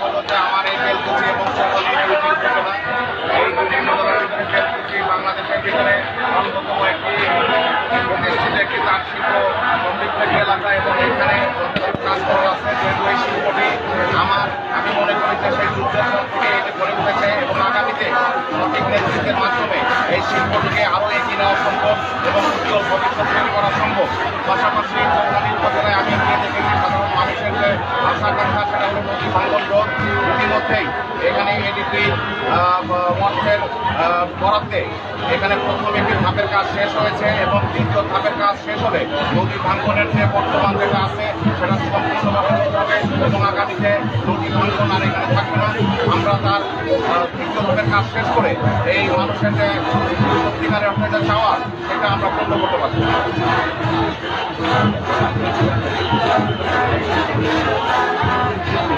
হলো আমার এই বেলকুচি এবং সকলের দুইটি উপজেলা এই দুটি উপজেলার ভিতরে বেলকুচি বাংলাদেশের ভিতরে অন্যতম একটি প্রতিষ্ঠিত একটি তাঁত শিল্প সমৃদ্ধ একটি এলাকা এবং এখানে কাজ করা আছে যেহেতু এই শিল্পটি আমার, আমি মনে করি যে সেই এটি গড়ে উঠেছে এবং আগামীতে সঠিক নেতৃত্বের মাধ্যমে এই শিল্পটিকে আরও এগিয়ে নেওয়া সম্ভব এবং উজ্জ্বল ভবিষ্যৎ তৈরি করা সম্ভব। পাশাপাশি চৌধুরী উপজেলায় আমি ইতিমধ্যেই এখানে এডিপি মঞ্চের বরাদ্দে এখানে প্রথম একটি ধাপের কাজ শেষ হয়েছে এবং দ্বিতীয় ধাপের কাজ শেষ হলে নদী ভাঙ্গনের যে বর্তমান যেটা আছে, সেটা সম্পূর্ণভাবে হবে এবং আগামীতে নদী ভাঙ্গন আর এখানে থাকবে না। আমরা তার তৃতীয় ধাপের কাজ শেষ করে এই মানুষের যে সত্যিকারের অর্থে যে চাওয়া, সেটা আমরা পূর্ণ করতে পারছি। আমি সরকার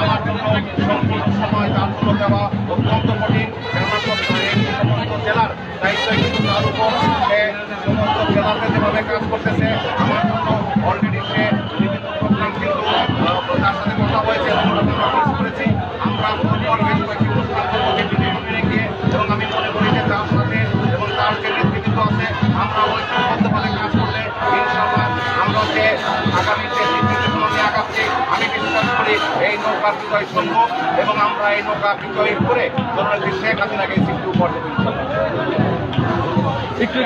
জন্য দেওয়া অত্যন্ত কঠিন জেলার দায়িত্ব কিন্তু তার উপর সমস্ত জেলাতে যেভাবে কাজ করতেছে আমার জন্য অলরেডি সে কিন্তু তার সাথে কথা হয়েছে করেছি আমরা পরপর বেশ কয়েকটি মনে করি যে তার এবং তার যে আছে আমরা ঐক্যবদ্ধভাবে এই নৌকার বিজয় সম্ভব এবং আমরা এই নৌকা বিজয় করে জননেত্রী শেখ হাসিনাকে সিদ্ধ উপর একটু